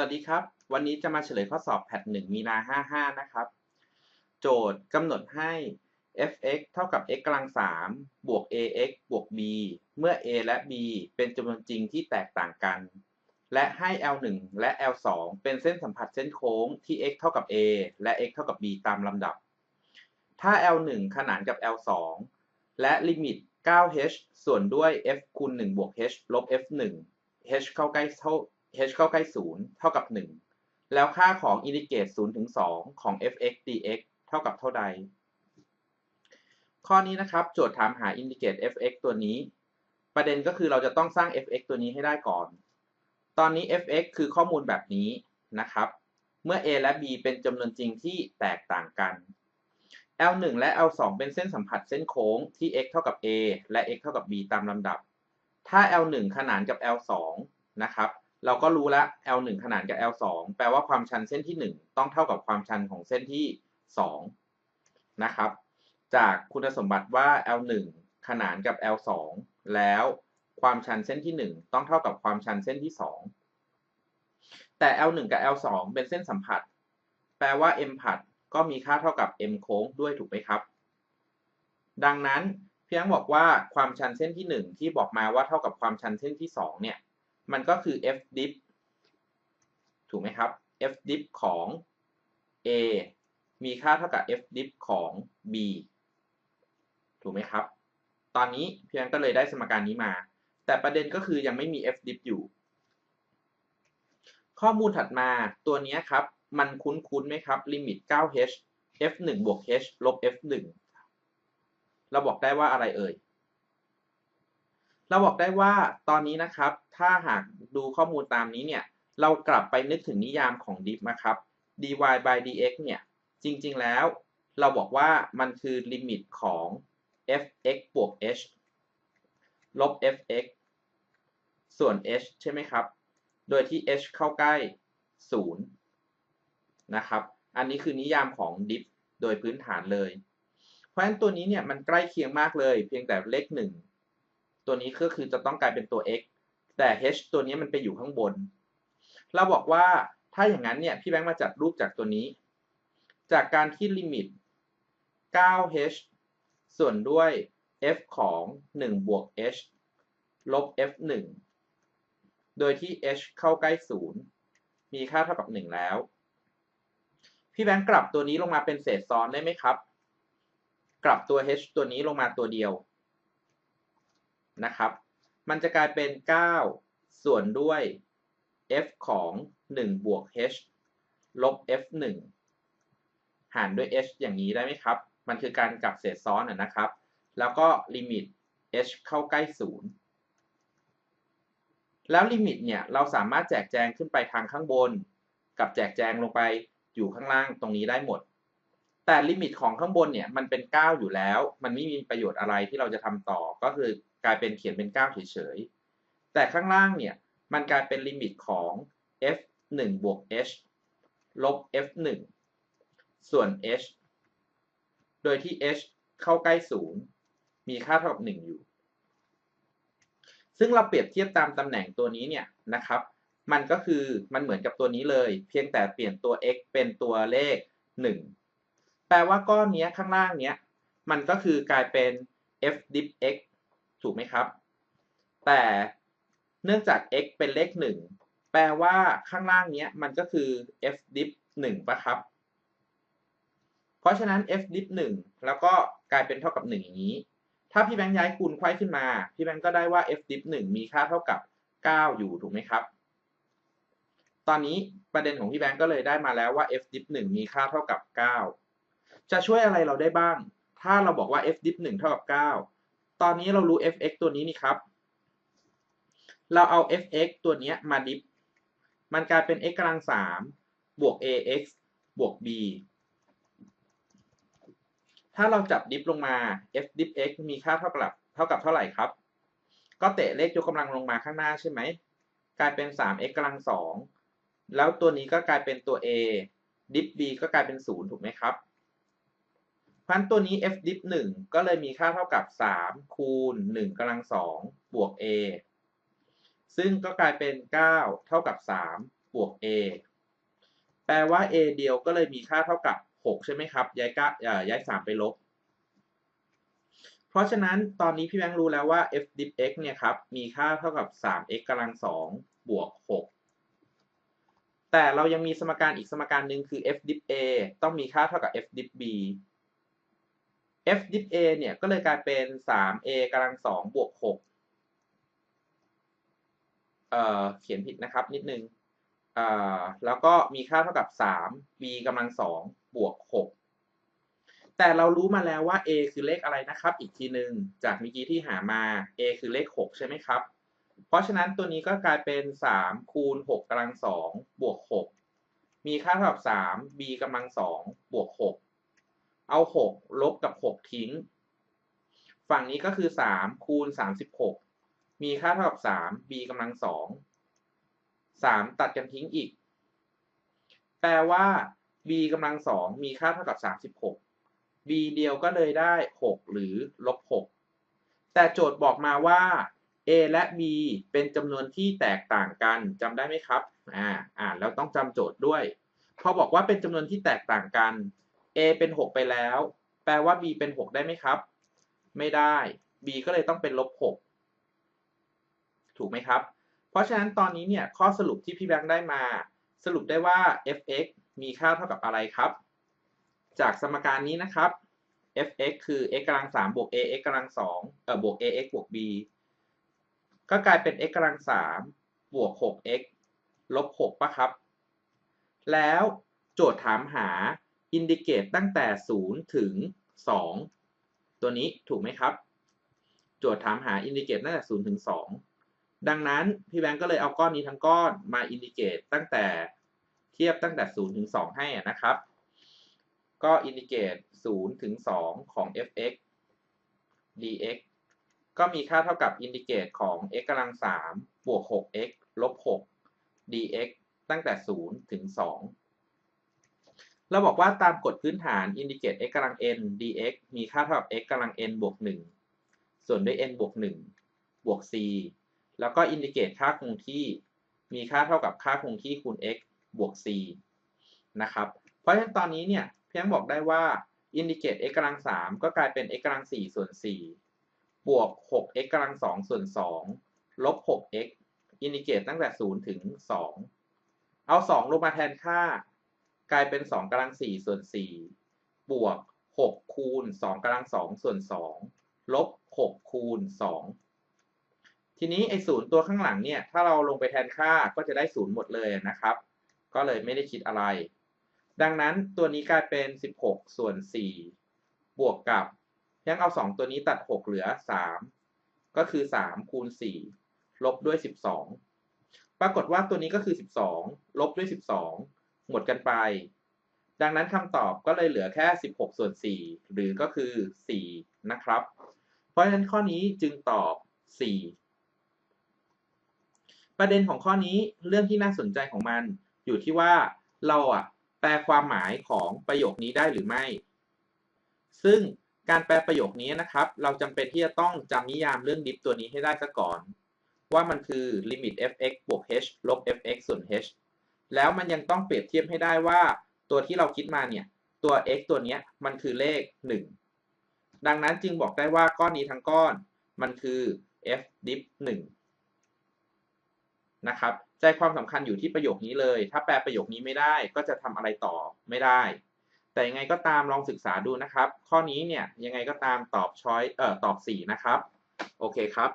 วัสดีครับ วันนี้จะมาเฉลยข้อสอบแพทหนึ่งมีนา 55 นะครับ โจทย์กำหนดให้ f(x) เท่ากับ x กำลัง3บวก ax บวก b เมื่อ a และ b เป็นจำนวนจริงที่แตกต่างกัน และให้ l1 และ l2 เป็นเส้นสัมผัสเส้นโค้งที่ x เท่ากับ a และ x เท่ากับ b ตามลำดับ ถ้า l1 ขนานกับ l2 และลิมิต 9h ส่วนด้วย f คูณ 1 บวก h ลบ f1 h เข้าใกล้เท่า h เข้าใกล้ 0 เท่ากับ 1 แล้วค่าของอินทิเกรต0ถึง2ของ f(x) dx เท่ากับเท่าใด ข้อนี้นะครับ โจทย์ถามหาอินทิเกรต f(x) ตัวนี้ ประเด็นก็คือเราจะต้องสร้าง f(x) ตัวนี้ให้ได้ก่อน ตอนนี้ f(x) คือข้อมูลแบบนี้นะครับ เมื่อ a และ b เป็นจำนวนจริงที่แตกต่างกัน l1 และ l2 เป็นเส้นสัมผัสเส้นโค้งที่ x เท่ากับ a และ x เท่ากับ b ตามลำดับ ถ้า l1 ขนานกับ l2 นะครับ เราก็รู้แล้ว L1 ขนานกับ L2 แปลว่าความชันเส้นที่ 1 ต้องเท่ากับความชันของเส้นที่ 2 นะครับ จากคุณสมบัติว่า L1 ขนานกับ L2 แล้วความชันเส้นที่ 1 ต้องเท่ากับความชันเส้นที่ 2 แต่ L1 กับ L2 เป็นเส้นสัมผัส แปลว่า m ผัดก็มีค่าเท่ากับ m โค้งด้วยถูกไหมครับ ดังนั้นเพียงบอกว่าความชันเส้นที่ 1 ที่บอกมาว่าเท่ากับความชันเส้นที่ 2 เนี่ย มันก็คือ f dip ถูกไหมครับ f dip ของ a มีค่าเท่ากับ f dip ของ b ถูกไหมครับ ตอนนี้เพียงก็เลยได้สมการนี้มา แต่ประเด็นก็คือยังไม่มี f dip อยู่ ข้อมูลถัดมาตัวนี้ครับ มันคุ้นๆไหมครับ ลิมิต 9h f 1 บวก h ลบ f 1 เราบอกได้ว่าอะไรเอ่ย เราบอกได้ว่าตอนนี้นะครับ ถ้าหากดูข้อมูลตามนี้เนี่ย เรากลับไปนึกถึงนิยามของ diff นะครับ dy by dx เนี่ย จริงๆแล้วเราบอกว่ามันคือลิมิตของ fx บวก h ลบ fx ส่วน h ใช่ไหมครับ โดยที่ h เข้าใกล้ 0 นะครับ อันนี้คือนิยามของ diff โดยพื้นฐานเลย เพราะฉะนั้นตัวนี้เนี่ยมันใกล้เคียงมากเลย เพียงแต่เลข 1 ตัวนี้ก็คือจะต้องกลายเป็นตัว x แต่ h ตัวนี้มันไปอยู่ข้างบน เราบอกว่าถ้าอย่างนั้นเนี่ยพี่แบงค์มาจัดรูปจากตัวนี้ จากการที่ลิมิต 9h ส่วนด้วย f ของ 1 บวก h ลบ f 1โดยที่ h เข้าใกล้ 0 มีค่าเท่ากับ 1 แล้ว พี่แบงค์กลับตัวนี้ลงมาเป็นเศษซ้อนได้ไหมครับ กลับตัว h ตัวนี้ลงมาตัวเดียวนะครับ มันจะกลายเป็น 9 ส่วนด้วย f ของ 1 บวก h ลบ f 1หารด้วย h อย่างนี้ได้ไหมครับ มันคือการกลับเศษซ้อนนะครับ แล้วก็ลิมิต h เข้าใกล้ 0 แล้วลิมิตเนี่ยเราสามารถแจกแจงขึ้นไปทางข้างบน กับแจกแจงลงไปอยู่ข้างล่างตรงนี้ได้หมด แต่ลิมิตของข้างบนเนี่ยมันเป็น 9 อยู่แล้ว มันไม่มีประโยชน์อะไรที่เราจะทำต่อก็คือ กลายเป็นเขียนเป็น 9 เฉยๆ แต่ข้างล่างเนี่ย มันกลายเป็นลิมิตของ f 1บวก h ลบ f 1ส่วน h โดยที่ h เข้าใกล้ 0 มีค่าเท่ากับ 1 อยู่ ซึ่งเราเปรียบเทียบตามตำแหน่งตัวนี้เนี่ยนะครับ มันก็คือมันเหมือนกับตัวนี้เลย เพียงแต่เปลี่ยนตัว x เป็นตัวเลข 1 แปลว่าก้อนนี้ข้างล่างเนี้ย มันก็คือกลายเป็น f dip x ถูกไหมครับ แต่เนื่องจาก x เป็นเลข 1 แปลว่าข้างล่างนี้มันก็คือ f dip 1ปะครับ เพราะฉะนั้น f dip 1 แล้วก็กลายเป็นเท่ากับ 1 อย่างนี้ ถ้าพี่แบงค์ย้ายคูณไขว้ขึ้นมา พี่แบงค์ก็ได้ว่า f dip 1 มีค่าเท่ากับ 9 อยู่ถูกไหมครับ ตอนนี้ประเด็นของพี่แบงค์ก็เลยได้มาแล้วว่า f dip 1 มีค่าเท่ากับ 9 จะช่วยอะไรเราได้บ้าง ถ้าเราบอกว่า f dip 1 เท่ากับ 9 ตอนนี้เรารู้ f(x) ตัวนี้นี่ครับ เราเอา f(x) ตัวนี้มาดิฟ มันกลายเป็น x กำลังสามบวก ax บวก b ถ้าเราจับดิฟลงมา f ดิฟ x มีค่าเท่ากับเท่ากับเท่าไหร่ครับ ก็เตะเลขยกกำลังลงมาข้างหน้าใช่ไหม กลายเป็น 3x กำลังสองแล้วตัวนี้ก็กลายเป็นตัว a ดิฟ b ก็กลายเป็น 0 ถูกไหมครับ พันตัวนี้ f dip 1ก็เลยมีค่าเท่ากับ 3 คูณ1กำลัง2บวก a ซึ่งก็กลายเป็น 9 เท่ากับบวก a แปลว่า a เดียวก็เลยมีค่าเท่ากับ 6 ใช่ไหมครับ ย้ายกะย้าย 3 ไปลบ เพราะฉะนั้นตอนนี้พี่แบงค์รู้แล้วว่า f dip x เนี่ยครับ มีค่าเท่ากับ 3x กำลัง2บวก 6แต่เรายังมีสมการอีกสมการหนึ่งคือ f dip a ต้องมีค่าเท่ากับ f dip b f dip a เนี่ยก็เลยกลายเป็น 3a กำลัง2บวก6เอ่อเขียนผิดนะครับนิดนึงอ่าแล้วก็มีค่าเท่ากับ 3 b กำลัง2บวก6แต่เรารู้มาแล้วว่า a คือเลขอะไรนะครับ อีกทีหนึ่งจากเมื่อกี้ที่หามา a คือเลข 6 ใช่ไหมครับ เพราะฉะนั้นตัวนี้ก็กลายเป็น 3 คูณ6กำลัง2บวก6มีค่าเท่ากับ 3 b กำลัง2บวก6 เอา 6 ลบกับ 6 ทิ้ง ฝั่งนี้ก็คือ 3 คูณ 36 มีค่าเท่ากับ 3 b กำลัง 2 3 ตัดกันทิ้งอีก แปลว่า b กำลัง 2 มีค่าเท่ากับ 36 b เดียวก็เลยได้ 6 หรือลบ 6 แต่โจทย์บอกมาว่า a และ b เป็นจำนวนที่แตกต่างกันจำได้ไหมครับ อ่า อ่านแล้วต้องจำโจทย์ด้วย พอบอกว่าเป็นจำนวนที่แตกต่างกัน a เป็น 6 ไปแล้ว แปลว่า b เป็น 6 ได้ไหมครับ ไม่ได้ b ก็เลยต้องเป็นลบ 6 ถูกไหมครับ เพราะฉะนั้นตอนนี้เนี่ยข้อสรุปที่พี่แบงค์ได้มา สรุปได้ว่า f(x) มีค่าเท่ากับอะไรครับ จากสมการนี้นะครับ f(x) คือ x กำลัง3บวก ax กำลัง2เอ่อบวก ax บวก b ก็กลายเป็น x กำลัง3บวก 6x ลบ6ป่ะครับ แล้วโจทย์ถามหา อินดิเกตตั้งแต่ 0 ถึง 2 ตัวนี้ถูกไหมครับ โจทย์ถามหาอินดิเกตตั้งแต่ 0 ถึง 2 ดังนั้น พี่แบงก์ก็เลยเอาก้อนนี้ทั้งก้อนมาอินดิเกตตั้งแต่เทียบตั้งแต่ 0 ถึง 2 ให้นะครับ ก็อินดิเกต 0 ถึง 2 ของ f(x) dx ก็มีค่าเท่ากับอินดิเกตของ x กำลัง3บวก 6x ลบ 6 dx ตั้งแต่ 0 ถึง 2 เราบอกว่าตามกฎพื้นฐานอินดิเกต x กำลัง n dx มีค่าเท่ากับ x กำลัง n บวก1ส่วนด้วย n บวก1บวก c แล้วก็อินดิเกตค่าคงที่ มีค่าเท่ากับค่าคงที่คูณ x บวก c นะครับ เพราะฉะนั้นตอนนี้เนี่ยเพียงบอกได้ว่าอินดิเกต x กำลัง 3 ก็กลายเป็น x กำลัง 4 ส่วน 4 บวก 6x กำลัง 2 ส่วน 2 ลบ 6x อินดิเกตตั้งแต่ 0 ถึง 2 เอา 2 ลงมาแทนค่า กลายเป็น2กำลัง4ส่วน4บวก 6 คูณ2กำลัง2ส่วน2ลบ 6 คูณ 2 ทีนี้ไอ้ศูนย์ตัวข้างหลังเนี่ย ถ้าเราลงไปแทนค่าก็จะได้ศูนย์หมดเลยนะครับ ก็เลยไม่ได้คิดอะไร ดังนั้นตัวนี้กลายเป็น 16 ส่วน 4 บวกกับ ยังเอา 2 ตัวนี้ตัด 6 เหลือ 3 ก็คือ 3 คูณ 4 ลบด้วย 12 ปรากฏว่าตัวนี้ก็คือ 12 ลบด้วย 12 หมดกันไป ดังนั้นคำตอบก็เลยเหลือแค่ 16 ส่วน 4 หรือก็คือ 4 นะครับ เพราะฉะนั้นข้อนี้จึงตอบ 4 ประเด็นของข้อนี้เรื่องที่น่าสนใจของมัน อยู่ที่ว่าเราอะแปลความหมายของประโยคนี้ได้หรือไม่ ซึ่งการแปลประโยคนี้นะครับ เราจำเป็นที่จะต้องจำนิยามเรื่องดิฟตัวนี้ให้ได้ซะก่อน ว่ามันคือ limit f(x) บวก h ลบ f(x) ส่วน h แล้วมันยังต้องเปรียบเทียบให้ได้ว่าตัวที่เราคิดมาเนี่ย ตัว x ตัวนี้มันคือเลข 1 ดังนั้นจึงบอกได้ว่าก้อนนี้ทั้งก้อนมันคือ f dip 1นะครับ ใจความสำคัญอยู่ที่ประโยคนี้เลย ถ้าแปลประโยคนี้ไม่ได้ก็จะทำอะไรต่อไม่ได้ แต่ยังไงก็ตามลองศึกษาดูนะครับ ข้อนี้เนี่ยยังไงก็ตามตอบช้อยเอ่อตอบ 4 นะครับ โอเคครับ